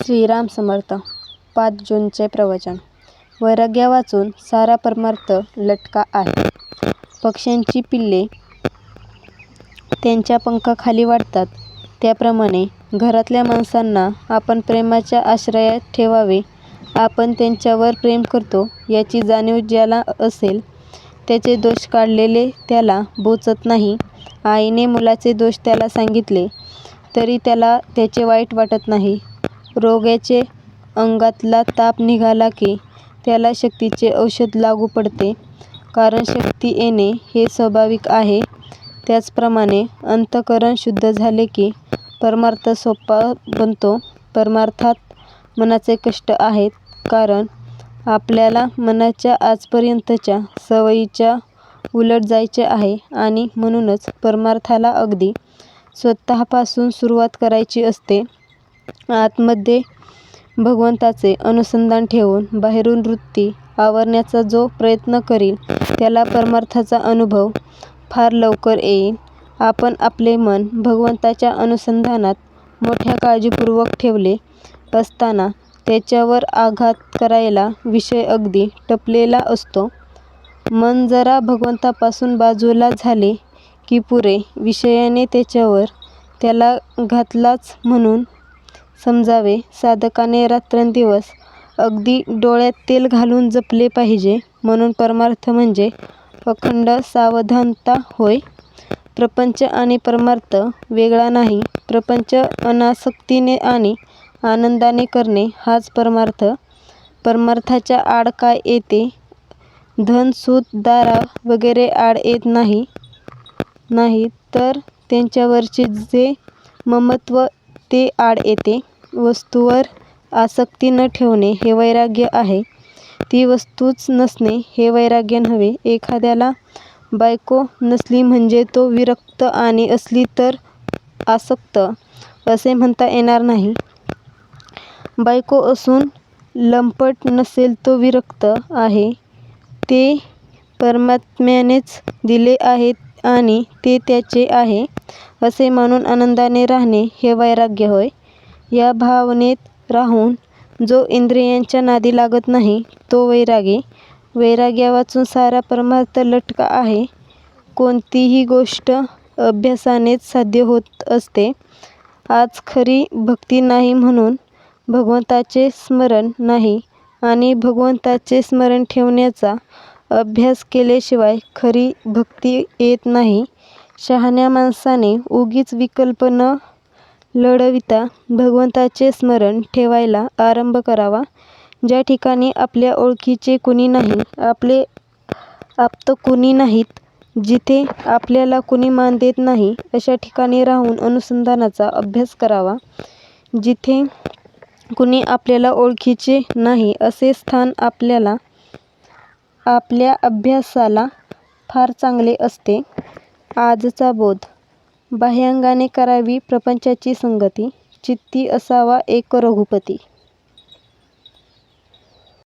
श्रीराम समर्थ पाच जूनचे प्रवचन. वैराग्य वाचून सारा परमार्थ लटका आहे. पक्ष्यांची पिल्ले त्यांच्या पंखाखाली वाढतात. त्याप्रमाणे घरातल्या माणसांना आपण प्रेमाच्या आश्रयात ठेवावे. आपण त्यांच्यावर प्रेम करतो याची जाणीव ज्याला असेल त्याचे दोष काढलेले त्याला बोचत नाही. आईने मुलाचे दोष त्याला सांगितले तरी त्याला त्याचे वाईट वाटत नाही. रोग्याचे अंगातला ताप निघाला की त्याला शक्तीचे औषध लागू पडते. कारण शक्ती येणे हे स्वाभाविक आहे. त्याचप्रमाणे अंतःकरण शुद्ध झाले की परमार्थ सोपा बनतो. परमार्थात मनाचे कष्ट आहेत. कारण आपल्याला मनाच्या आजपर्यंतच्या सवयीच्या उलट जायचे आहे आणि म्हणूनच परमार्थाला अगदी स्वतःपासून सुरुवात करायची असते. आतमध्ये भगवंताचे अनुसंधान ठेवून बाहेरून वृत्ती आवरण्याचा जो प्रयत्न करील त्याला परमार्थाचा अनुभव फार लवकर येईल. आपण आपले मन भगवंताच्या अनुसंधानात मोठ्या काळजीपूर्वक ठेवले असताना त्याच्यावर आघात करायला विषय अगदी टपलेला असतो. मन जरा भगवंतापासून बाजूला झाले की पुरे विषयाने त्याच्यावर त्याला घातलाच म्हणून समजावे. साधकाने रात्रंदिवस अगदी डोळ्यात तेल घालून जपले पाहिजे. म्हणून परमार्थ म्हणजे अखंड सावधानता होय. प्रपंच आणि परमार्थ वेगळा नाही. प्रपंच अनासक्तीने आणि आनंदाने करणे हाच परमार्थ. परमार्थाच्या आड काय येते? धन सूत दारा वगैरे आड येत नाही. नाही तर त्यांच्यावरचे जे ममत्व ते आड येते. वस्तूवर आसक्ती न ठेवणे हे वैराग्य आहे. ती वस्तूच नसणे हे वैराग्य नव्हे. एखाद्याला बायको नसली म्हणजे तो विरक्त आणि असली तर आसक्त असे म्हणता येणार नाही. बायको असून लंपट नसेल तो विरक्त आहे. ते परमात्म्यानेच दिले आहेत आणि ते त्याचे आहे असे मानून आनंदाने राहणे हे वैराग्य होय. या भावनेत राहून जो इंद्रियांच्या नादी लागत नाही तो वैरागी. वैराग्यावाचून सारा परमार्थ लटका आहे. कोणतीही गोष्ट अभ्यासानेच साध्य होत असते. आज खरी भक्ती नाही म्हणून भगवंताचे स्मरण नाही आणि भगवंताचे स्मरण ठेवण्याचा अभ्यास केल्याशिवाय खरी भक्ती येत नाही. शहाण्या माणसाने उगीच विकल्प न लढविता भगवंताचे स्मरण ठेवायला आरंभ करावा. ज्या ठिकाणी आपल्या ओळखीचे कुणी नाही आपले आप्त कुणी नाहीत जिथे आपल्याला कुणी मान देत नाही अशा ठिकाणी राहून अनुसंधानाचा अभ्यास करावा. जिथे कुणी आपल्याला ओळखीचे नाही असे स्थान आपल्याला आपल्या अभ्यासाला फार चांगले असते. आजचा बोध बाह्यांगाने करावी प्रपंचाची संगती चित्ती असावा एक रघुपती.